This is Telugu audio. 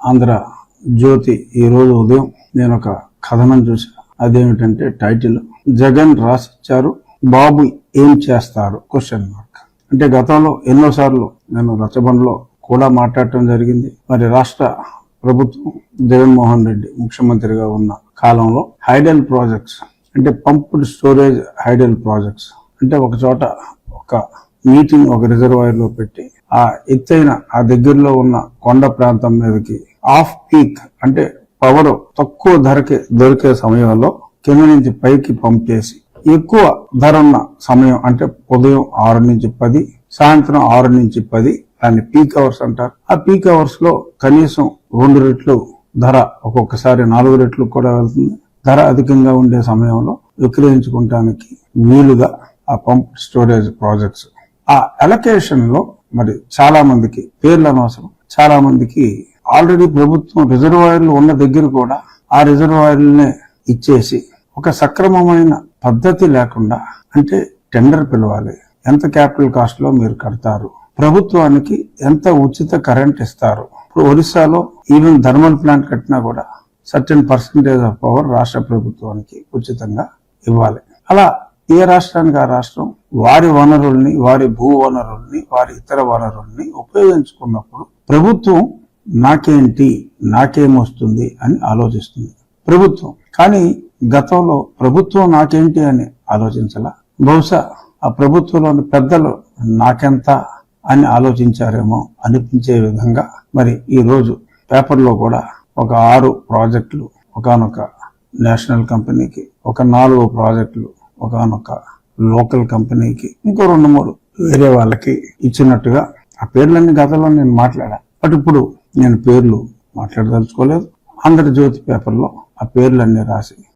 ఆంధ్ర జ్యోతి ఈ రోజు ఉదయం నేను ఒక కథనం చూశాను అదేమిటంటే టైటిల్ జగన్ రాసిచ్చారు బాబు ఏం చేస్తారు? క్వశ్చన్ మార్క్ అంటే గతంలో ఎన్నోసార్లు నేను రచబండలో కూడా మాట్లాడటం జరిగింది. మరి రాష్ట్ర ప్రభుత్వం జగన్మోహన్ రెడ్డి ముఖ్యమంత్రిగా ఉన్న కాలంలో హైడల్ ప్రాజెక్ట్స్ అంటే పంప్డ్ స్టోరేజ్ హైడల్ ప్రాజెక్ట్స్ అంటే ఒక చోట ఒక నీటిని ఒక రిజర్వాయర్లో పెట్టి ఆ ఎత్తైన ఆ దగ్గరలో ఉన్న కొండ ప్రాంతం మీదకి ఆఫ్ పీక్ అంటే పవర్ తక్కువ ధరకి దొరికే సమయంలో కింద నుంచి పైకి పంపేసి ఎక్కువ ధర ఉన్న సమయం అంటే ఉదయం ఆరు నుంచి పది సాయంత్రం ఆరు నుంచి పది దాన్ని పీక్ అవర్స్ అంటారు. ఆ పీక్ అవర్స్లో కనీసం రెండు రెట్లు ధర ఒక్కొక్కసారి నాలుగు రెట్లు కూడా వెళ్తుంది. ధర అధికంగా ఉండే సమయంలో విక్రయించుకోవటానికి వీలుగా ఆ పంప్ స్టోరేజ్ ప్రాజెక్ట్స్. ఆ అలొకేషన్లో మరి చాలా మందికి పేర్లు అనవసరం. చాలా మందికి ఆల్రెడీ ప్రభుత్వం రిజర్వాయర్లు ఉన్న దగ్గర కూడా ఆ రిజర్వాయర్లనే ఇచ్చేసి ఒక సక్రమమైన పద్ధతి లేకుండా అంటే టెండర్ పిలవాలి. ఎంత క్యాపిటల్ కాస్ట్లో మీరు కడతారు? ప్రభుత్వానికి ఎంత ఉచిత కరెంట్ ఇస్తారు? ఇప్పుడు ఒరిస్సాలో ఈవెన్ థర్మల్ ప్లాంట్ కట్టినా కూడా సర్టెన్ పర్సంటేజ్ ఆఫ్ పవర్ రాష్ట్ర ప్రభుత్వానికి ఉచితంగా ఇవ్వాలి. అలా ఏ రాష్ట్రానికి ఆ రాష్ట్రం? వారి వనరుల్ని వారి భూ వనరుల్ని వారి ఇతర వనరుల్ని ఉపయోగించుకున్నప్పుడు ప్రభుత్వం నాకేంటి నాకేమొస్తుంది అని ఆలోచిస్తుంది. ప్రభుత్వం. కానీ గతంలో ప్రభుత్వం నాకేంటి అని ఆలోచించాల? బహుశా ఆ ప్రభుత్వంలోని పెద్దలు నాకెంత అని ఆలోచించారేమో అనిపించే విధంగా మరి ఈరోజు పేపర్లో కూడా ఒక ఆరు ప్రాజెక్టులు ఒకనొక నేషనల్ కంపెనీకి ఒక నాలుగు ప్రాజెక్టులు ఒకనొక లోకల్ కంపెనీకి ఇంకో రెండు మూడు వేరే వాళ్ళకి ఇచ్చినట్టుగా ఆ పేర్లన్నీ గతంలో నేను మాట్లాడా. బట్ ఇప్పుడు నేను పేర్లు మాట్లాడదలుచుకోలేదు. ఆంధ్రజ్యోతి పేపర్లో ఆ పేర్లు అన్నీ రాసి